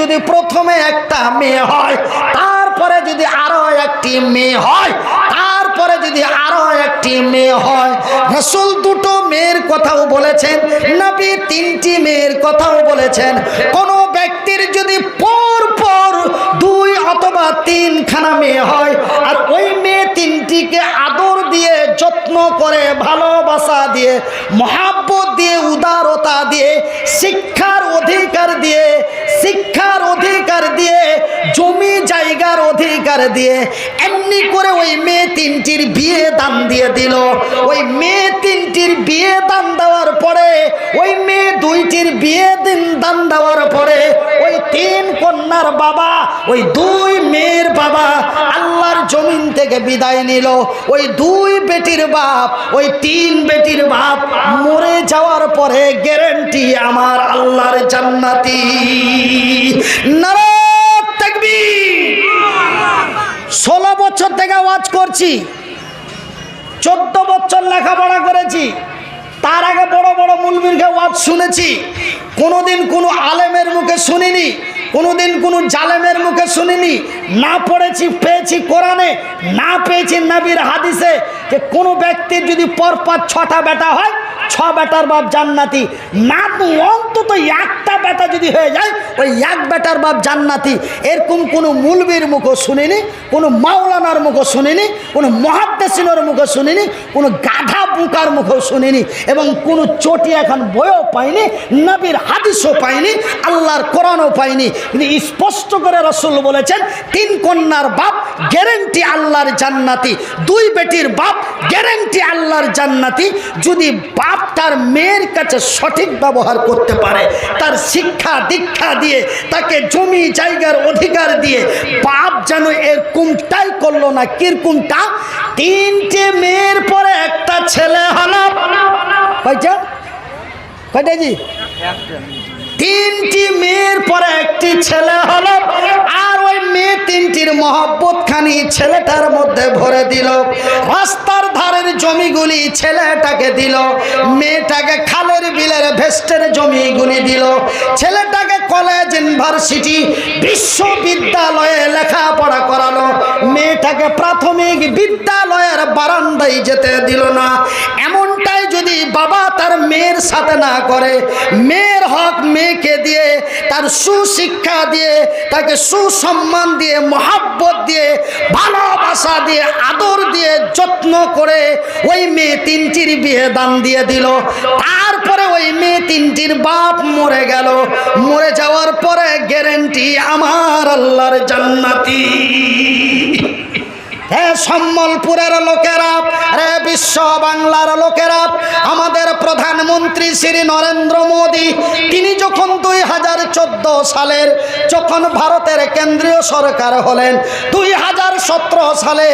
যদি প্রথমে একটা মেয়ে হয়, তারপরে যদি আরও একটি মেয়ে হয়, তারপরে যদি আরও একটি মেয়ে হয়, রসুল দুটো মেয়ের কথাও বলেছেন, নবী তিনটি মেয়ের কথাও বলেছেন। কোনো ব্যক্তির যদি পর পর দুই অথবা তিনখানা মেয়ে হয়, আর ওই মেয়ে তিনটিকে আদর দিয়ে, যত্ন করে, ভালোবাসা দিয়ে, মহাব্বত দিয়ে, উদারতা দিয়ে, শিক্ষার অধিকার দিয়ে শিক্ষার অধিকার দিয়ে, জমি জায়গার অধিকার দিয়ে এমনি করে ওই মেয়ে তিনটির বিয়ে দান দিয়ে দিল। ওই মেয়ে তিনটির বিয়ে দান দেওয়ার পরে, ওই মেয়ে দুইটির বিয়ে দিন দান দেওয়ার পরে, ওই তিন কন্যার বাবা, ওই দুই মেয়ের বাবা আল্লাহর জমিন থেকে বিদায় নিল। ওই দুই বেটির বাপ, ওই তিন বেটির বাপ মরে যাওয়ার পরে গ্যারেন্টি আমার আল্লাহর জান্নাতি। ষোলো বছর থেকে ওয়াজ করছি। চোদ্দ বছর লেখাপড়া করেছি। তার আগে বড় বড় মুলমিরকে ওয়াজ শুনেছি। কোনোদিন কোনো আলেমের মুখে শুনিনি। কোনোদিন কোনো জালেমের মুখে শুনিনি, না পড়েছি, পেয়েছি কোরআনে, না পেয়েছি নবীর হাদিসে যে কোনো ব্যক্তির যদি পরপর ছটা বেটা হয়, ছ বেটার বাপ জান্নাতি। না অন্তত একটা বেটা যদি হয়ে যায়, ওই এক বেটার বাপ জান্নাতি। এরকম কোনো মুলবির মুখও শুনিনি, কোনো মাওলানার মুখও শুনিনি, কোনো মহাদ্দেশিনের মুখে শুনিনি, কোনো গাধা বুকার মুখেও শুনিনি এবং কোনো চটি এখন বইও পাইনি, নবীর হাদিসও পাইনি, আল্লাহর কোরআনও পাইনি। কিন্তু স্পষ্ট করে রসুল বলেছেন, তিন কন্যার বাপ, গ্যারেন্টি আল্লাহর জান্নাতি। দুই বেটির বাপ, গ্যারেন্টি আল্লাহর জান্নাতি। যদি বাপ তার মেয়ের কাছে সঠিক ব্যবহার করতে পারে, তার শিক্ষা দীক্ষা দিয়ে, তাকে জমি জায়গার অধিকার দিয়ে, বাপ যেন এরকমটাই করল না কিরকমটা তিনটে মেয়ের পরে একটা ছেলে হলো। কয়টা? কয়টা জি? তিনটি মেয়ের পরে একটি ছেলে হলো, আর ওই মেয়ে তিনটির মহব্বত খানি ছেলেটার মধ্যে ভরে দিল। রাস্তার ধারের জমিগুলি ছেলেটাকে দিল। মেয়েটাকে খালের বিলের ভেস্টের জমিগুলি দিল। ছেলেটাকে কলেজ, ইউনিভার্সিটি, বিশ্ববিদ্যালয়ে লেখাপড়া করালো। মেয়েটাকে প্রাথমিক বিদ্যালয়ের বারান্দায় যেতে দিল না। যদি বাবা তার মেয়ের সাথে না করে, মেয়ের হক মেয়েকে দিয়ে, তার সুশিক্ষা দিয়ে, তাকে সুসম্মান দিয়ে, মহাব্বত দিয়ে, ভালোবাসা দিয়ে, আদর দিয়ে, যত্ন করে ওই মেয়ে তিনটির বিয়ে দান দিয়ে দিল। তারপরে ওই মেয়ে তিনটির বাপ মরে গেল। মরে যাওয়ার পরে গ্যারেন্টি আমার আল্লাহর জান্নাতি। সম্বলপুরের লোকেরা, রে বিশ্ব বাংলার লোকেরা, আমাদের প্রধানমন্ত্রী শ্রী নরেন্দ্র মোদী, তিনি যখন দুই হাজার চোদ্দ সালের, যখন ভারতের কেন্দ্রীয় সরকার হলেন, দুই হাজার সতেরো সালে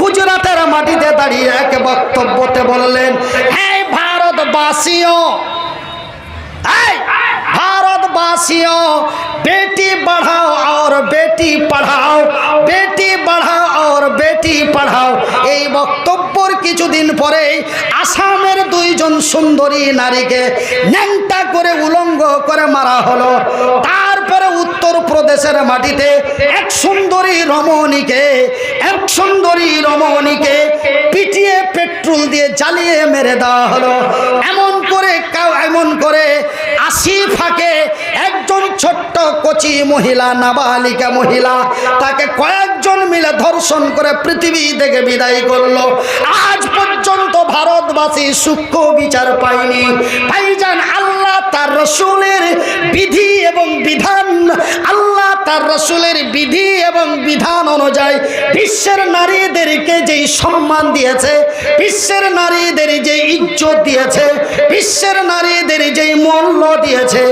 গুজরাটের মাটিতে দাঁড়িয়ে এক বক্তব্যতে বললেন হ্যাঁ ভারতবাসীও, এই भारतवासियों बेटी बढ़ाओ और बेटी पढ़ाओ বেটি बढ़ाओ और বেটি পড়াও এই বক্তব্যর কিছুদিন পরে আসামের দুইজন সুন্দরী নারীকে ন্যাংটা করে উলঙ্গ করে মারা হলো তারপরে উত্তর প্রদেশের মাটিতে এক সুন্দরী রমণীকে এক সুন্দরী রমণীকে পিটিয়ে পেট্রোল দিয়ে জ্বালিয়ে মেরে দেওয়া হলো এমন করে কাউ- এমন করে আশি ফাঁকে একজন ছোট্ট কচি মহিলা, নাবালিকা মহিলা, তাকে কয়েকজন মিলে ধর্ষণ করে পৃথিবী থেকে বিদায় করল। আজ পর্যন্ত ভারতবাসী সূক্ষ্ম বিচার পায়নি। ভাইজান, আল্লাহ তার রসুলের বিধি এবং বিধান, আল্লাহ তার রসুলের বিধি এবং বিধান অনুযায়ী বিশ্বের নারীদেরকে যেই সম্মান দিয়েছে, বিশ্বের নারীদের যে ইজ্জত দিয়েছে, বিশ্বের নারীদের যেই মূল্য দিয়েছে,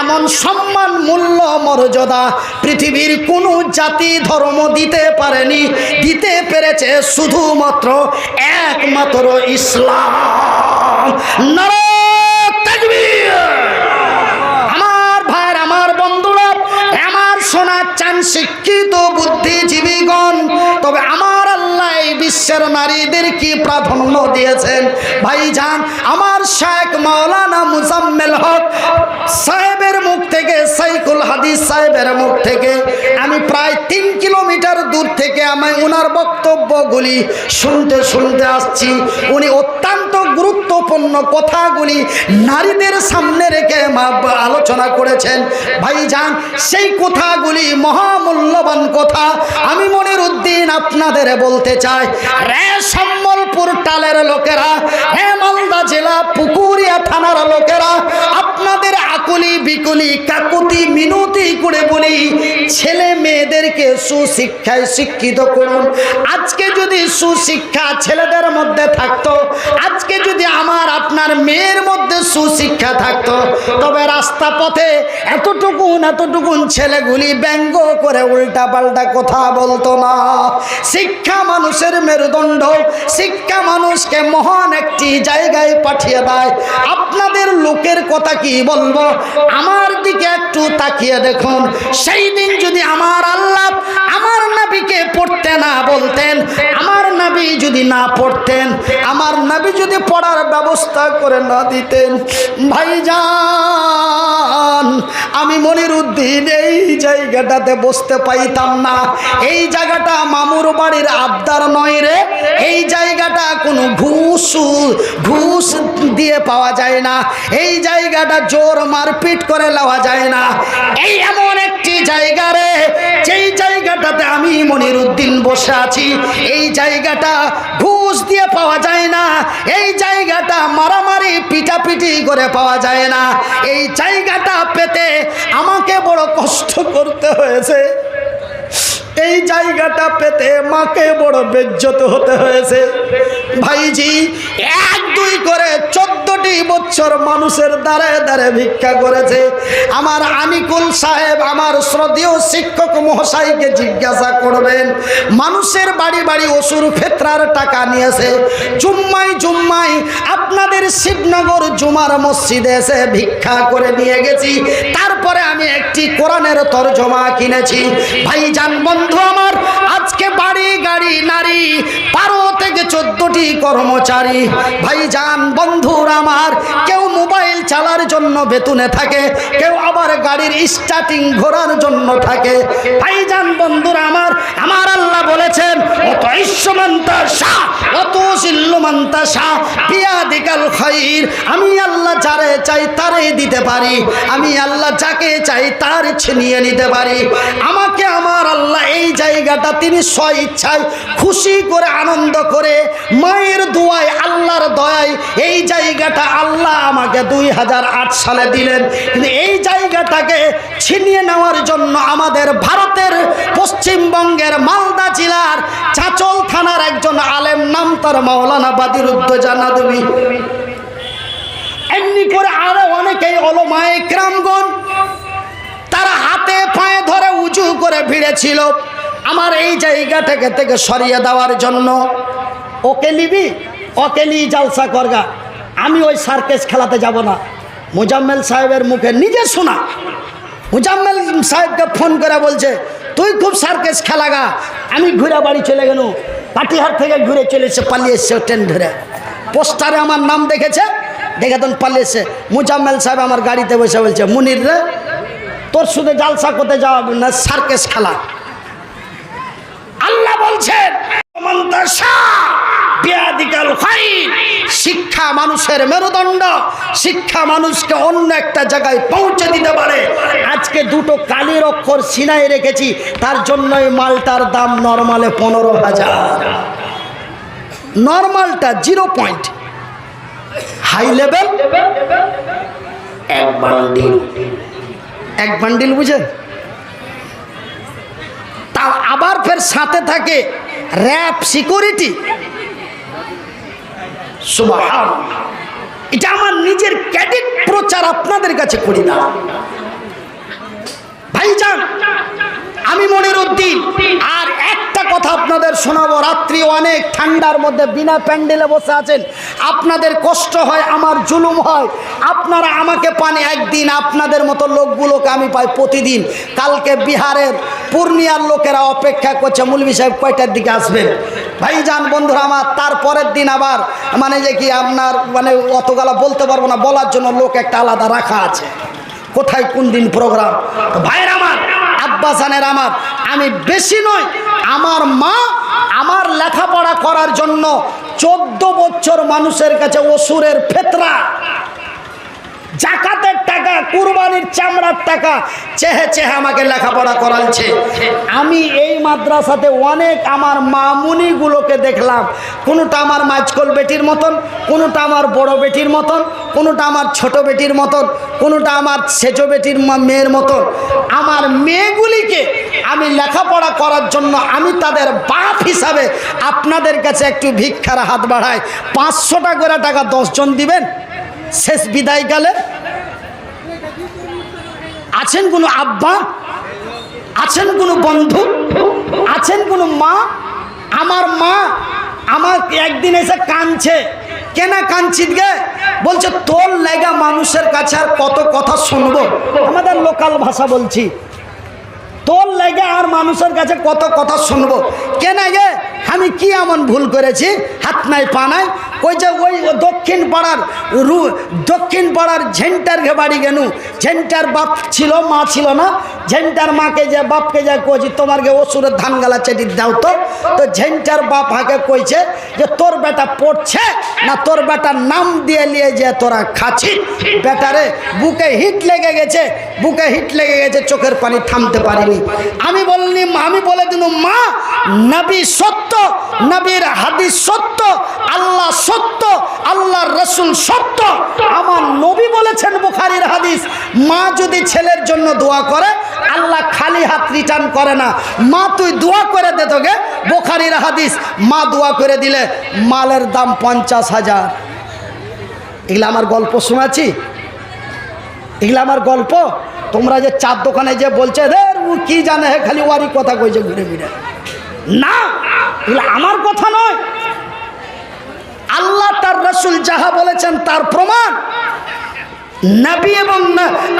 এমন সম্মান, মূল্য, মর্যাদা পৃথিবীর কোনো জাতি, ধর্ম দিতে পারেনি, দিতে পেরেছে শুধুমাত্র একমাত্র ইসলাম। নারায়ণ চান শিক্ষিত বুদ্ধিজীবীগণ। তবে আমার আল্লাহ বিশ্বের নারীদের কি প্রাধান্য দিয়েছেন? ভাইজান, আমার শেখ মাওলানা মুজাম্মেল হক সাহেবের মুখ থেকে, সাইকুল হাদিস সাহেবের মুখ থেকে, আমি প্রায় তিন কিলোমিটার দূর থেকে আমি ওনার বক্তব্যগুলি শুনতে শুনতে আসছি। উনি অত্যন্ত গুরুত্বপূর্ণ কথাগুলি নারীদের সামনে রেখে মা- আলোচনা করেছেন। ভাইজান, সেই কথাগুলি মহামূল্যবান কথা। আমি মনির উদ্দিন আপনাদের বলতে চাই, রে সম্বলপুর টালের লোকেরা, হে মালদা জেলা পুকুরিয়া থানার লোকেরা, আপনাদের আকুলি বিকুলি কাকুতি মিনতি করে বলি, ছেলে মেয়েদেরকে সুশিক্ষায় শিক্ষিত করুন। আজকে যদি সুশিক্ষা ছেলেদের মধ্যে থাকতো, আজকে যদি আমার আপনার মেয়ের মধ্যে সুশিক্ষা থাকতো, তবে রাস্তা পথে এতটুকুন এতটুকুন ছেলেগুলি ব্যঙ্গ করে উল্টা পাল্টা কথা বলতো না। শিক্ষা মানুষের মেরুদণ্ড, শিক্ষা মানুষকে মহান একটি জায়গায় পাঠিয়ে দেয়। আপনাদের লোকের কথা কি বলব? আমার দিকে একটু তাকিয়ে দেখুন। সেই দিন যদি আমার আল্লাহ, আমার নাবিকে পড়তে না বলতেন, আমার নাবি যদি না পড়তেন, আমার নাবি যদি পড়ার ব্যবস্থা করে না দিতেন, ভাইজান, আমি মনির উদ্দিন এই জায়গাটাতে বসতে পাইতাম না। এই জায়গাটা মামুর বাড়ির আবদার নয় রে। এই জায়গাটা কোনো ঘুষ ঘুষ দিয়ে পাওয়া যায় না। এই জায়গাটা জোর মারপিট করে নেওয়া যায় না। এই এমন একটি জায়গা রে, যেই জায়গাটাতে আমি মনির উদ্দিন বসে আছি, এই জায়গাটা ঘুষ দিয়ে পাওয়া যায় না, এই জায়গাটা মারামারি পিটাপিটি করে পাওয়া যায় না, এই জায়গাটা পেতে আমাকে বড় কষ্ট করতে হয়েছে। এই জায়গাটা পেতে মাকে বড় বেজ্জত হতে হয়েছে। ভাইজি, এক, দুই করে চোদ্দটি বছর মানুষের দ্বারে দ্বারে ভিক্ষা করেছে। আমার আনিকুল সাহেব, আমার শ্রদ্ধেয় শিক্ষক মহাশয়কে জিজ্ঞাসা করবেন, মানুষের বাড়ি বাড়ি অসুর ফেতরার টাকা নিয়েছে। জুম্মাই জুম্মাই আপনাদের শিবনগর জুমার মসজিদে এসে ভিক্ষা করে নিয়ে গেছি। তারপরে আমি একটি কোরআনের তরজমা কিনেছি। ভাইজান বন্ধু আমার, আজকে বাড়ি, গাড়ি, নারী, বারো থেকে চোদ্দটি কর্মচারী। ভাইজান, বন্ধুর আমার, কেউ মোবাইল চালার জন্য বেতনে থাকে, কেউ আবার গাড়ির স্টার্টিং ঘোরার জন্য থাকে। ভাইজান, বন্ধুরা আমার আমার আল্লাহ বলেছেন, অত ঐশ্বমন্তা শাহ, অত শিল্লমন্তা শাহ, বিয়াদিকাল খাইর, আমি আল্লাহ যারে চাই তারে দিতে পারি, আমি আল্লাহ যাকে চাই তার ছিনিয়ে নিতে পারি। আমাকে আমার আল্লাহ এই জায়গাটা তিনি স্ব ইচ্ছায় খুশি করে, আনন্দ করে, মায়ের দোয়ায়, আল্লাহর দয়ায় এই জায়গাটা আল্লাহ আমাকে দুই হাজার আট সালে দিলেন। কিন্তু এই জায়গাটাকে ছিনিয়ে নেওয়ার জন্য আমাদের ভারতের পশ্চিমবঙ্গের মালদা জেলার চাচল থানার একজন আলেম নাম তার মাওলানা বাদিরুদ্দোজা দেবী এমনি করে আরও অনেকেই অলমায় ক্রামগণ হাতে পায়ে ধরে উঁচু করে ভিড়েছিল। আমার এই জায়গাটাকে থেকে থেকে সরিয়ে দেওয়ার জন্য, ওকে নিবি? ওকে নিয়ে জালসা করগা আমি ওই সার্কেস খেলাতে যাব না। মুজাম্মেল সাহেবের মুখে নিজে শোনা মুজাম্মেল সাহেবকে ফোন করে বলছে, তুই খুব সার্কেস খেলাগা আমি ঘুরে বাড়ি চলে গেল পাটিহার থেকে ঘুরে চলে এসে পালিয়ে এসছে ট্রেন ধরে। পোস্টারে আমার নাম দেখেছে? দেখে তখন পালিয়েছে। মুজাম্মেল সাহেব আমার গাড়িতে বসে বলছে, মুনির রে তোর শুধু জালসা করতে যাওয়া না সার্কেস খেলা। আল্লাহ বলছেন। শিক্ষা মানুষের মেরুদণ্ড, শিক্ষা মানুষকে অন্য একটা জায়গায় পৌঁছে দিতে পারে। আজকে দুটো কালির অক্ষর সিনায় রেখেছি, তার জন্যই মালটার দাম নর্মালে পনেরো হাজার। নর্মালটা জিরো পয়েন্ট। হাই লেভেল এক বান্ডিল বুঝেন তা আবার ফের সাথে থাকে র্যাব সিকিউরিটি। এটা আমার নিজের ক্যাডেট প্রচার আপনাদের কাছে করি না। ভাইজান আমি মনির উদ্দিন। আর একটা কথা আপনাদের শোনাবো। রাত্রি অনেক ঠান্ডার মধ্যে বিনা প্যান্ডেলে বসে আছেন। আপনাদের কষ্ট হয় আমার জুলুম হয়। আপনারা আমাকে পান একদিন আপনাদের মতো লোকগুলোকে আমি পাই প্রতিদিন। কালকে বিহারের পূর্ণিয়ার লোকেরা অপেক্ষা করছে। মুলবি সাহেব কয়টার দিকে আসবেন? ভাইজান বন্ধুরা আমার তারপরের দিন আবার মানে যে কি আপনার মানে অতগালা বলতে পারব না বলার জন্য লোক একটা আলাদা রাখা আছে। কোথায় কোন দিন প্রোগ্রাম তো ভাইয়ের আমার আব্বাসানের আমার। আমি বেশি নই, আমার মা আমার লেখাপড়া করার জন্য চোদ্দ বছর মানুষের কাছে অসুরের ফেতরা। জাকাতের টাকা, কুরবানির চামড়ার টাকা, চেহে চেহে আমাকে লেখাপড়া করালছে আমি এই মাদ্রাসাতে অনেক আমার মামুনিগুলোকে দেখলাম। কোনোটা আমার মাঝকল বেটির মতন, কোনোটা আমার বড় বেটির মতন, কোনোটা আমার ছোট বেটির মতন, কোনোটা আমার সেজো বেটির মেয়ের মতন। আমার মেয়েগুলিকে আমি লেখাপড়া করার জন্য আমি তাদের বাপ হিসাবে আপনাদের কাছে একটু ভিক্ষার হাত বাড়াই। পাঁচশোটা করে টাকা দশজন দিবেন? শেষ বিদায়কালে আছেন কোনো আব্বা? আছেন কোনো বন্ধু? আছেন কোনো মা? আমার মা আমার একদিন এসে কাঁদছে। কেনা কাঁদছিত গে? বলছে, তোর লেগা মানুষের কাছে আর কত কথা শুনব? আমাদের লোকাল ভাষা বলছি। তোর লেগে আর মানুষের কাছে কত কথা শুনব? কেন গে? আমি কি এমন ভুল করেছি? হাত নাই, পা নাই? ওই যে ওই দক্ষিণ পাড়ার রু, দক্ষিণ পাড়ার ঝেন্টার ঘে বাড়ি গেনু। ঝেন্টার বাপ ছিল, মা ছিল না। ঝেন্টার মাকে যে বাপকে যে কইছি, তোমার গে ওষুধের ধান গালা চেটি দাও তো। তো ঝেন্টার বাপ হাকে কইছে যে, তোর বেটা পড়ছে না তোর বেটার নাম দিয়ে নিয়ে যে তোরা খাচ্ছি? বেটারে বুকে হিট লেগে গেছে, বুকে হিট লেগে গেছে, চোখের পানি থামতে পারিনি। আমি বলনি আমি বলে দিন, মা, নবী সত্য, নবীর হাদিস সত্য, আল্লাহ সত্য আল্লাহর রসুল সত্য। আমার নবী বলেছেন বুখারির হাদিস, মা যদি ছেলের জন্য দোয়া করে, আল্লাহ খালি হাত রিটার্ন করে না। মা তুই দোয়া করে দে তোকে, বোখারির হাদিস, মা দোয়া করে দিলে মালের দাম পঞ্চাশ হাজার। এগুলো আমার গল্প শোনাচ্ছি? এগুলো আমার গল্প? তোমরা যে চার দোকানে যে বলছে ও কি জানে খালি ওয়ারি কথা কইছে ঘুরে ঘুরে না, এগুলো আমার কথা নয়। আল্লাহ তার রসুল যাহা বলেছেন তার প্রমাণ। নবী এবং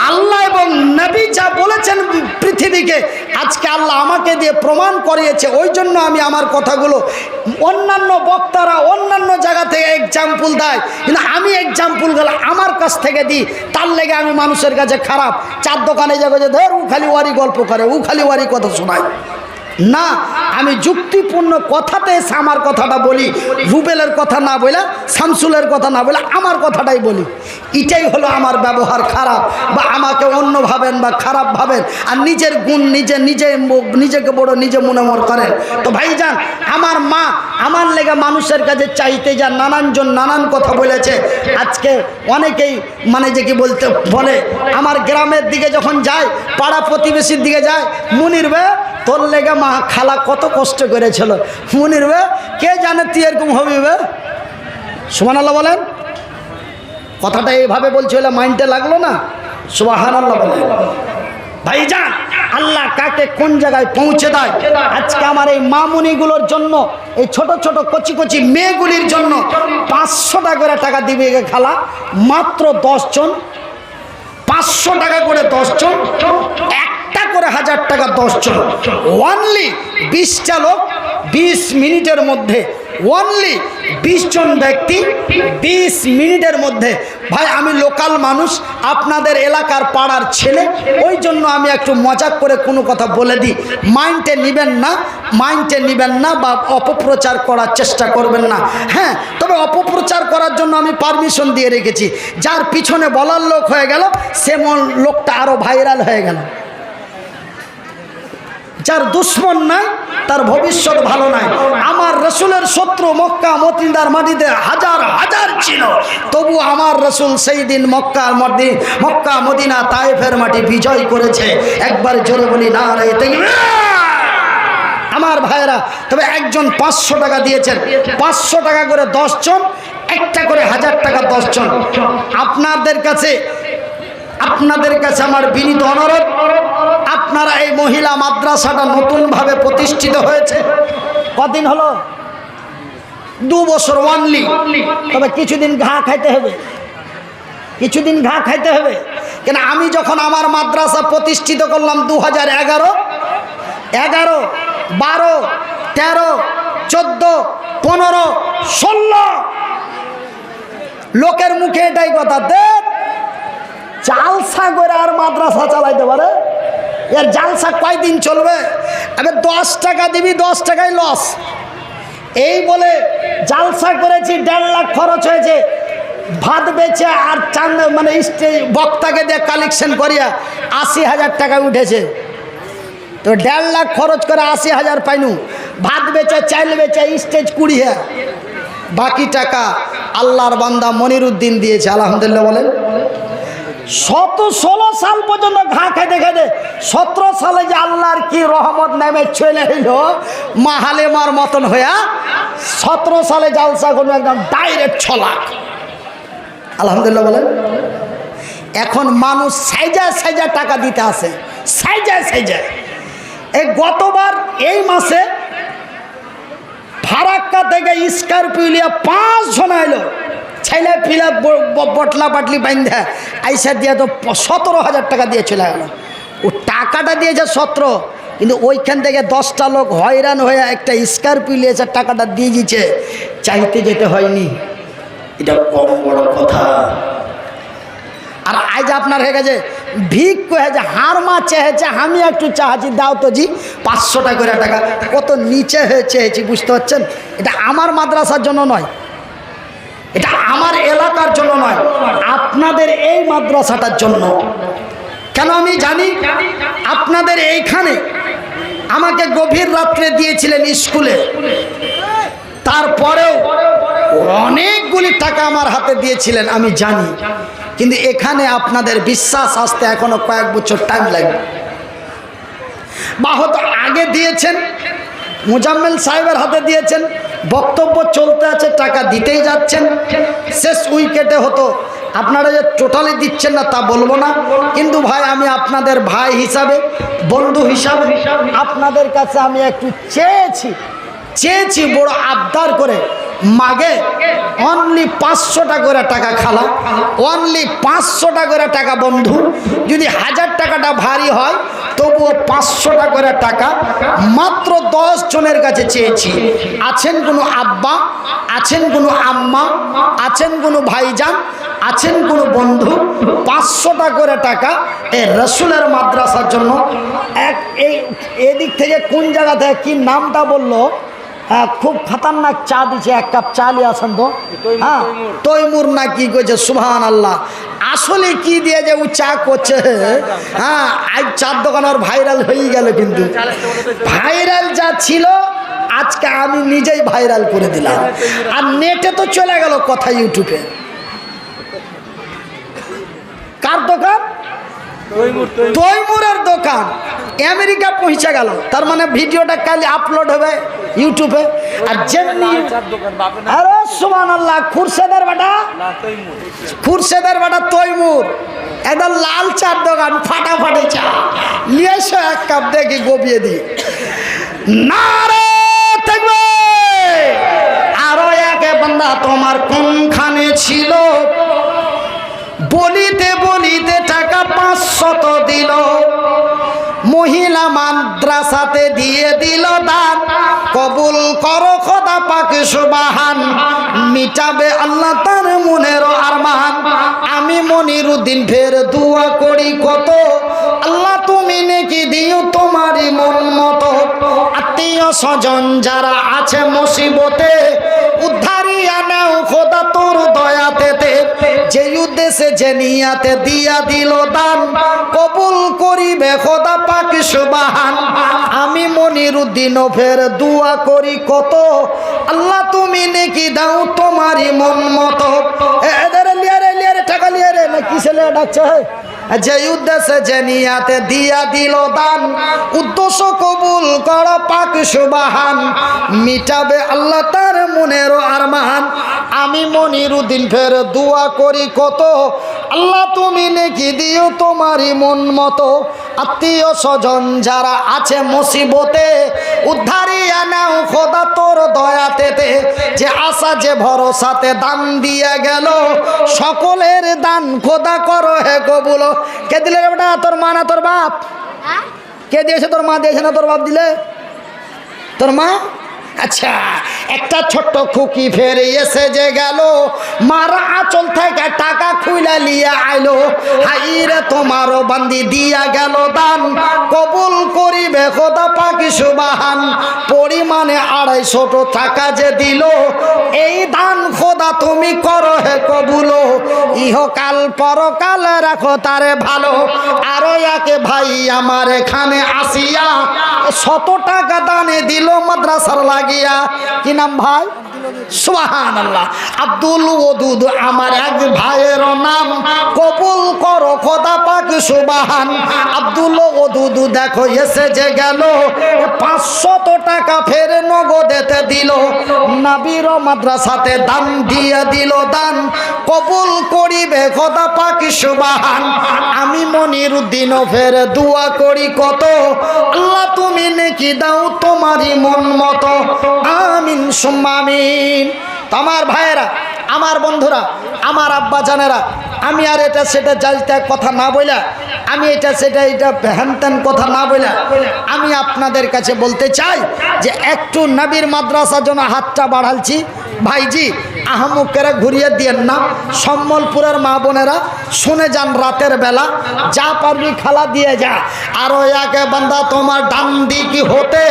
আল্লাহ এবং নবী যা বলেছেন পৃথিবীকে, আজকে আল্লাহ আমাকে দিয়ে প্রমাণ করিয়েছে। ওই জন্য আমি আমার কথাগুলো অন্যান্য বক্তারা অন্যান্য জায়গা থেকে এক্সাম্পল দেয়। কিন্তু আমি এক্সাম্পলগুলো আমার কাছ থেকে দিই। তার লেগে আমি মানুষের কাছে খারাপ। চার দোকানে যাব যে, ধর উ খালি ওয়ারি গল্প করে উ খালি ওয়ারি কথা শোনায়। না, আমি যুক্তিপূর্ণ কথাতে এসে আমার কথাটা বলি, রুবেলের কথা না বলে, শামসুলের কথা না বলে, আমার কথাটাই বলি। এটাই হলো আমার ব্যবহার খারাপ, বা আমাকে অন্য ভাবেন বা খারাপ ভাবেন, আর নিজের গুণ নিজে নিজে নিজেকে বড়, নিজে মনে মন করেন। তো ভাই যান আমার মা আমার লেগে মানুষের কাছে চাইতে যা নানানজন নানান কথা বলেছে। আজকে অনেকেই মানে যে কি বলতে বলে, আমার গ্রামের দিকে যখন যায়, পাড়া প্রতিবেশীর দিকে যায়, মুনির বে তোর লেগে মা খালা কত কষ্ট করেছিল। মুনির বে, কে জানে তুই এরকম হবি বে? সুমান আল্লাহ বলেন। কথাটা এইভাবে বলছে হলে মাইন্ডে লাগল না? সুবাহান আল্লাহ বলেন। ভাইজান, আল্লাহ কাকে কোন জায়গায় পৌঁছে দেয়? আজকে আমার এই মামুনিগুলোর জন্য, এই ছোট ছোট কচি কচি মেয়েগুলির জন্য পাঁচশো টাকা করে টাকা দিবে খালা। মাত্র দশজন পাঁচশো টাকা করে দশজন একটা করে হাজার টাকা দশজন ওয়ানলি বিশটা লোক বিশ মিনিটের মধ্যে ওয়ানলি জন ব্যক্তি বিশ মিনিটের মধ্যে। ভাই, আমি লোকাল মানুষ, আপনাদের এলাকার পাড়ার ছেলে, ওই জন্য আমি একটু মজাক করে কোনো কথা বলে দিই। মাইন্ডে নেবেন না মাইন্ডে নেবেন না বা অপপ্রচার করার চেষ্টা করবেন না। হ্যাঁ তবে অপপ্রচার করার জন্য আমি পারমিশন দিয়ে রেখেছি। যার পিছনে বলার লোক হয়ে গেল, সে মন- লোকটা আরও ভাইরাল হয়ে গেল। যার দুশ্মন নাই তার ভবিষ্যৎ ভালো নাই। আমার রসুলের শত্রু মক্কা মতিন্দার মাটিতে হাজার হাজার ছিল। তবু আমার রসুল সেই দিন মক্কা মদি, মক্কা মদিনা তায়েফের মাটি বিজয় করেছে। একবার জোরে বলি না রে আমার ভাইয়েরা, তবে একজন পাঁচশো টাকা দিয়েছেন। পাঁচশো টাকা করে দশজন একটা করে হাজার টাকা দশজন আপনাদের কাছে আপনাদের কাছে আমার বিনীত অনুরোধ, আপনারা এই মহিলা মাদ্রাসাটা নতুনভাবে প্রতিষ্ঠিত হয়েছে। কদিন হলো? দু বছর ওয়ানলি তবে কিছুদিন ঘা খাইতে হবে। কিছুদিন ঘা খাইতে হবে। কেন আমি যখন আমার মাদ্রাসা প্রতিষ্ঠিত করলাম দু হাজার এগারো এগারো, বারো, তেরো, চোদ্দ, পনেরো, ষোলো, লোকের মুখে এটাই কথা, দেখ চালসা করে আর মাদ্রাসা চালাইতে পারে? এর জালসা কয়দিন চলবে? এবার দশ টাকা দিবি, দশ টাকায় লস এই বলে জালসা করেছি, দেড় লাখ খরচ হয়েছে। ভাত বেচে আর চান মানে বক্তাকে দিয়ে কালেকশন করিয়া আশি হাজার টাকা উঠেছে। তো দেড় লাখ খরচ করে আশি হাজার পাইনু। ভাত বেচে চাইল বেচে, স্টেজ কুড়ি হ্যাঁ বাকি টাকা আল্লাহর বান্দা মনিরুদ্দিন দিয়েছে, আলহামদুলিল্লাহ বলেন। শত ষোলো সাল পর্যন্ত ঘা খেতে খেতে সতেরো সালে যে আল্লাহর কি রহমত নেমে চলে এল, মাহালেমার মতন হইয়া সতেরো সালে জালসা কোনো একদম ডাইরেক্ট ছ লাখ আলহামদুলিল্লাহ বলেন। এখন মানুষ সাইজা সাইজা টাকা দিতে আসে, সাইজা সাইজা। এই গতবার এই মাসে ফারাক্কা থেকে স্করপিও লিয়া পাঁচ জন আইলো। ছেলে ফিলে বটলা বাটলি বাইন্ধা আইসা দিয়ে তো সতেরো হাজার টাকা দিয়ে চলে গেল। ও টাকাটা দিয়েছে সতেরো, কিন্তু ওইখান থেকে দশটা লোক হয়রান হয়ে একটা স্করপিও নিয়েছে টাকাটা দিয়ে দিয়েছে। চাইতে যেতে হয়নি। এটা কম বড় কথা। আর আজ আপনার হয়ে গেছে ভিক যে হার মা চেয়েছে, আমি একটু চাহাছি, দাও তো জি পাঁচশো টাকা করে টাকা। কত নিচে হয়ে চেয়েছি, বুঝতে পারছেন? এটা আমার মাদ্রাসার জন্য নয় এটা আমার এলাকার জন্য নয়, আপনাদের এই মাদ্রাসাটার জন্য। কেন আমি জানি? আপনাদের এইখানে আমাকে গভীর রাত্রে দিয়েছিলেন স্কুলে। তারপরেও অনেকগুলি টাকা আমার হাতে দিয়েছিলেন, আমি জানি। কিন্তু এখানে আপনাদের বিশ্বাস আসতে এখনও কয়েক বছর টাইম লাগবে। বা হয়তো আগে দিয়েছেন, মুজাম্মেল সাহেবের হাতে দিয়েছেন বক্তব্য চলতে আছে, টাকা দিতেই যাচ্ছেন। শেষ উইকেটে হতো। আপনারা যে টোটালি দিচ্ছেন না তা বলব না। কিন্তু ভাই, আমি আপনাদের ভাই হিসাবে, বন্ধু হিসাবে আপনাদের কাছে আমি একটু চেয়েছি চেয়েছি বড় আবদার করে। মাগে অনলি পাঁচশোটা করে টাকা খালা অনলি পাঁচশোটা করে টাকা বন্ধু। যদি হাজার টাকাটা ভারী হয় তবুও পাঁচশোটা করে টাকা মাত্র দশ জনের কাছে চেয়েছি। আছেন কোনো আব্বা, আছেন কোনো আম্মা, আছেন কোনো ভাইজান, আছেন কোনো বন্ধু, পাঁচশোটা করে টাকা এই রসুলের মাদ্রাসার জন্য। এক, এই, এদিক থেকে কোন জায়গা থেকে কি নামটা বলল? হ্যাঁ খুব খতরনাক চা দিছে এক কাপ চা নিয়ে আসেন তো। হ্যাঁ তৈমুর। না কি করছে সুহান আল্লাহ আসলে কি দিয়ে যে ও চা করছে হ্যাঁ আজ চার দোকান ওর ভাইরাল হয়ে গেল কিন্তু। ভাইরাল যা ছিল আজকে আমি নিজেই ভাইরাল করে দিলাম। আর নেটে তো চলে গেল কথা ইউটিউবে। কার দোকান? তৈমুরের দোকান। আমেরিকা পৌঁছে গেল। তার মানে ভিডিওটা কাল আপলোড হবে ইউটিউবে আর যেমনি আরে সুমান আল্লাহ খুরশেদের বেটা। খুরশেদের বেটা তৈমুর। একদম লাল চার দোকান ফাটাফাটি চা। নিয়ে এসো এক কাপ দেখি গপিয়ে দিই। না রে থাকবে। আরও এক বান্দা তোমার কোনখানে ছিল? বলিতে বলিতে টাকা পাঁচশত দিল। মহিলা মাদ্রাসাতে দিয়ে দিল দান। কবুল করো খোদা পাকে সুবাহান। মিটাবে আল্লাহ তার মনের আরমান। আমি মনিরুদ্দিন ফের দুয়া করি কত। আল্লাহ তুমি নাকি দিও তোমারই মন মতো। আত্মীয় স্বজন যারা আছে মুসিবতে উদ্দেশ্যে যে নিয়াতে দিয়া দিল দান কবুল করিবে খোদা পাকি সুবাহান আমি মনির উদ্দিন ফের দুয়া করি কত আল্লাহ তুমি নেকি দাও তোমারই মন মত এদের লিয়ারে লিয়ারে টাকা লিয়ারে না কিসে ডাকছে যে উদ্দেশ্যে যে নিয়াতে দিয়া দিল দান, উদ্দেশ্য কবুল কর পাক সুবাহান। মিটাবে আল্লাহ তার মনের আরমান। আমি মনিরুদ্দিন ফের দোয়া করি কত, আল্লাহ তুমি নাকি দিও তোমারই মন মতো। আত্মীয় স্বজন যারা আছে মুসিবতে উদ্ধারিয়া নাও খোদা তোর দয়াতে যে আশা, যে ভরসাতে দান দিয়ে গেল, সকলের দান খোদা করো হে কবুল। কে দিলে রে বেটা? তোর মা না তোর বাপ? কে দিয়েছে? তোর মা দিয়েছে না তোর বাপ দিলে? তোর মা? আচ্ছা একটা ছোট্ট খুকি ফেরে এসে যে গেল, মার আঁচল থেকে টাকা খুইলা লিয়া আইলো। হাইরে তোমারও বান্দি, দিয়া গেল দান। কবুল করিবে খোদা পাকি সুবাহান। পরিমাণে আড়াইশোটো টাকা যে দিল, এই দান খোদা তুমি করো হে কবুলো ইহকাল পরকাল রাখো তারে ভালো। আরও একে ভাই আমার এখানে আসিয়া শত টাকা দানে দিল মাদ্রাসার লাগিয়া কি নাম ভাই কবুল করো আব্দুল টাকা মাদ্রাসাতে দান দিয়ে দিল দান। কবুল করিবে খোদা পাক, সুবাহান। আমি মনির উদ্দিন ফের দোয়া করি কত? আল্লাহ, তুমি নেকি দাও তোমারই মন মতো। আমিন। সুম্মামিন আমার ভাইয়েরা, আমার বন্ধুরা, আমার আব্বা জানেরা, আমি আর এটা সেটা জালতে কথা না বইলা, আমি এটা সেটা এটা হ্যান ত্যান কথা না বইলা, আমি আপনাদের কাছে বলতে চাই যে একটু নবীর মাদ্রাসার জন্য হাতটা বাড়ালছি ভাইজি আহমুকেরা ঘুরিয়ে দিয়েন না। সম্বলপুরের মা বোনেরা, শুনে যান রাতের বেলা। যা পারবি খালা দিয়ে যা। আরও একে বান্দা তোমার ডান দিক হতে?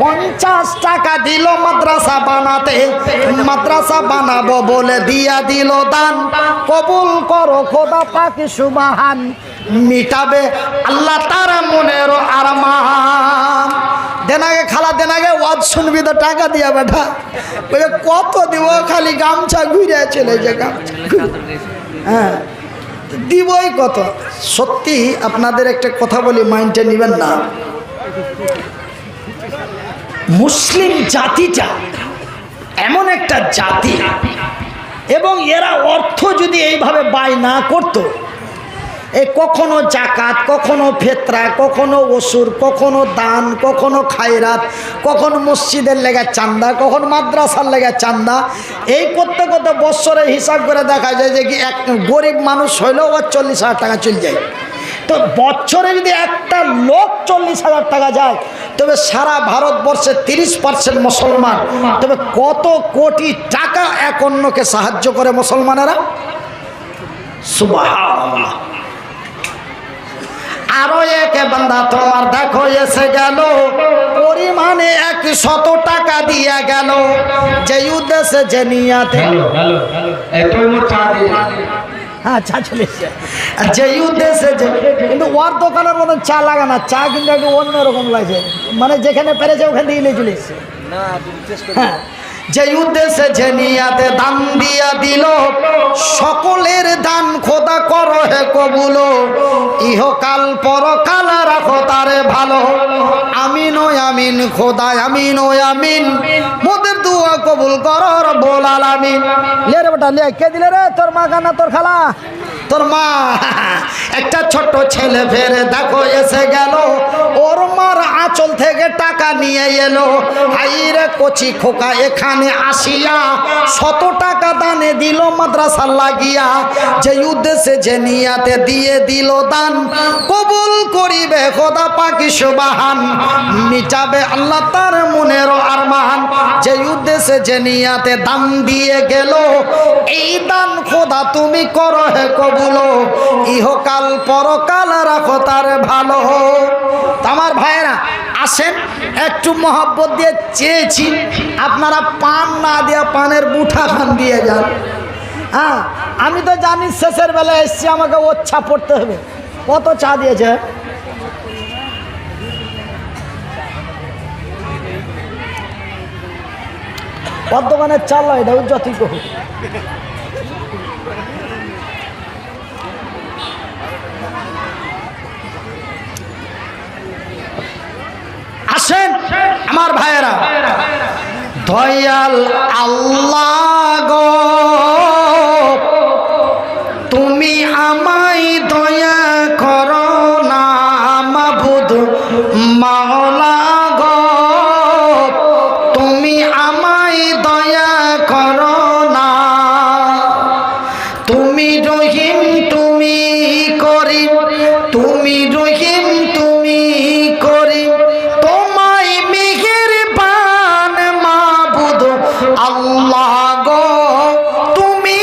পঞ্চাশ টাকা দিল মাদ্রাসা বানাতে। মাদ্রাসা বানাবো বলে দিয়া দিল দান। কবুল করো খোদা পাকি সুবাহান। মিটাবে আল্লাহ তার মনের আরমান। দেনাগে খালা দেনাগে ওয়াজ শুনবি তো, টাকা দিয়া বেটা। বলে, কত দিব? খালি গামছা ঘুরে চলে যে, গামছা হ্যাঁ দিবই কত? সত্যি আপনাদের একটা কথা বলি মাইন্ডে নেবেন না। মুসলিম জাতিটা এমন একটা জাতি, এবং এরা অর্থ যদি এইভাবে ব্যয় না করতো এই কখনো জাকাত, কখনো ফেতরা, কখনো অসুর কখনো দান, কখনো খায়রাত, কখনো মসজিদের লেগে চান্দা, কখনো মাদ্রাসার লেগে চান্দা। এই করতে করতে বৎসরে হিসাব করে দেখা যায় যে কি এক গরিব মানুষ হইলেও ওর চল্লিশ হাজার টাকা চলে যায়। তো বছরে যদি একটা লোক চল্লিশ হাজার টাকা যায়, তবে সারা ভারতবর্ষে তিরিশ পার্সেন্ট মুসলমান। তবে কত কোটি টাকা এক অন্যকে সাহায্য করে মুসলমানেরা? সুবাহ আরও একে বান্দা তোমার দেখো এসে গেল। পরিমাণে এক শত টাকা দিয়া গেল। যে উদ্দেশ্যে যে নিয়াতে। দিয়ে হ্যাঁ চা চলে যে উদ্দেশ্যে যে কিন্তু ওর দোকানের মতন চা লাগা না। চা কিন্তু একটু অন্যরকম লাগছে মানে যেখানে পেরেছে ওখান থেকে নিয়ে চলে এসছে। হ্যাঁ। যে উদ্দেশ্যে যে নিয়াতে দান দিয়া দিল, সকলের দান খোদা কর হে কবুলো। ইহকাল পরকাল রাখো তারে ভালো। আমিন আমিন খোদা আমিন আমিন। মোদের দুয়া কবুল করো রব্বুল আলামিন। লে রে বেটা, লে, কে দিলে রে? তোর মা কানা তোর খালা? তোর মা, একটা ছোট্ট ছেলে ফেরে দেখো এসে গেল। ওর মার আঁচল থেকে টাকা নিয়ে এলো। হাইরে কচি খোকা এখানে আসিয়া শত টাকা দানে দিল মাদ্রাসা লাগিয়া। যে উদ্দেশ্যে যে নিয়াতে দিয়ে দিল দান, কবুল করিবে খোদা পাকি সুবাহান। মিটাবে আল্লাহ তার মনের আরমান। যে উদ্দেশ্যে যে নিয়াতে দান দিয়ে গেল, এই দান খোদা তুমি করো হে কবুলো। ইহকাল পরকাল রাখো তার ভালো। আমার ভাইয়েরা আসেন একটু মহব্বত দিয়ে চেয়েছি, আপনারা পান না দিয়ে পানের বুঠা খান দিয়ে যান। হ্যাঁ আমি তো জানি শেষের বেলায় এসছি, আমাকে ওচ্ছা পড়তে হবে। কত চা দিয়েছে? ওর চাল নয় এটা যতই কহু আসেন আমার ভাইয়েরা দয়াল আল্লাহ গো। আল্লাহ গো তুমি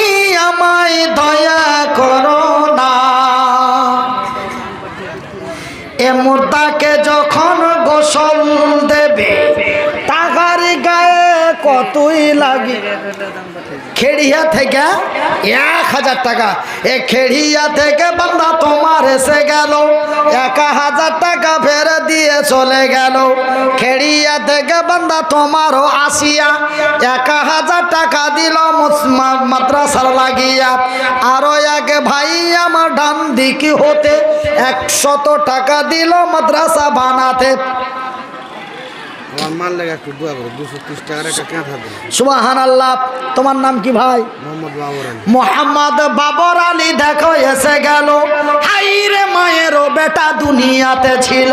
আমায় দয়া করো না। এ মুর্দাকে যখন গোসল দেবে, তাহার গায়ে কতই লাগে। খেড়িয়া থেকে এক হাজার টাকা। এ খেড়িয়া থেকে বান্দা তোমার এসে গেল। এক হাজার টাকা ফেরত দিয়ে চলে গেল। খেড়িয়া থেকে বান্দা তোমারও আসিয়া এক হাজার টাকা দিল মাদ্রাসার লাগিয়া। আরও এক ভাই আমার ডান দিকে হতে একশত টাকা দিল মাদ্রাসা বানাতে। আমার লেগে একটু দোয়া করো দুশো ত্রিশ টাকার একটা থাকবে সুবাহান আল্লাহ তোমার নাম কি ভাই? মোহাম্মদ বাবর আলী। মোহাম্মদ বাবর আলী দেখো এসে গেল। হাই রে বেটা দুনিয়াতে ছিল।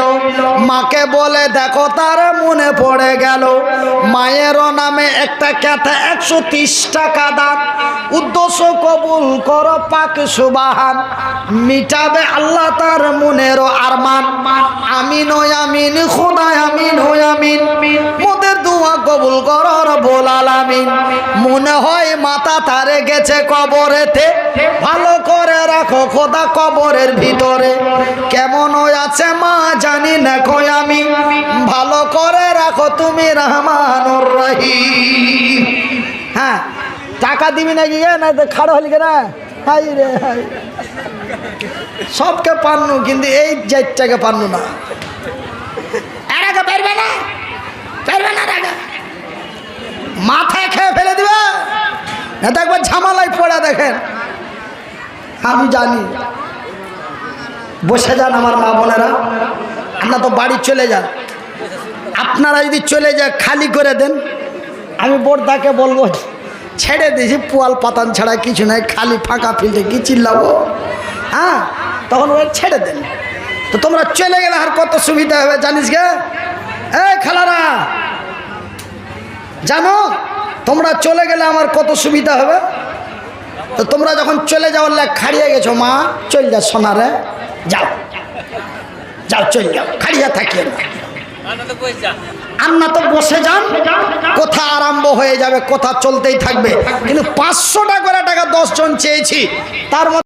মাকে বলে, দেখো, তার মনে পড়ে গেল মায়েরও নামে একটা ক্যাথা একশো টাকা দাম উদ্দেশ্য কবুল কর, পাক সুবাহান। মিটাবে আল্লাহ তার মনেরও আরমান। আমিন ও আমিন, খোদায় আমিন ও আমিন। মোদের দোয়া কবুল করর বোল আলামিন। মনে হয় মাথা তারে গেছে কবরেতে। ভালো করে রাখো, খোদা কবরের ভিতরে। কেমন আছে মা জানি না কই আমি। ভালো করে রাখো তুমি রহমানুর রহিম। হ্যাঁ টাকা দিবি নাকি না খাড়ো হলি না হাই রে, হাই। সবকে পান্নু, কিন্তু এই জাতটাকে পান্নু না। এর আগে পারবে না? পারবে না এর আগে? মাথায় খেয়ে ফেলে দিবে? না তো একবার ঝামালায় পড়ে দেখেন। আমি জানি। বসে যান আমার মা বোনেরা। আপনার তো বাড়ি চলে যান আপনারা যদি চলে যায়, খালি করে দেন। আমি বোরদাকে বলব, ছেড়ে দিয়েছি, পোয়াল পাতান ছাড়া কিছু নাই, খালি ফাঁকা ফিল্ডে কি চিল্লাবো? হ্যাঁ? তখন ওই ছেড়ে দেন। তো তোমরা চলে গেলে আর কত সুবিধা হবে, জানিস গে? এই খেলারা! জানো? তোমরা চলে গেলে আমার কত সুবিধা হবে? তো তোমরা যখন চলে যাওয়ার লাগ খাড়িয়ে গেছো, মা, চল যা সোনারে, যাও। যাও, চল যাও, খাড়িয়া থাকিয়ে আন্না তো বসে যান, কোথা আরম্ভ হয়ে যাবে, কোথা চলতেই থাকবে। কিন্তু পাঁচশো টাকা করে টাকা দশজন চেয়েছি, তার মধ্যে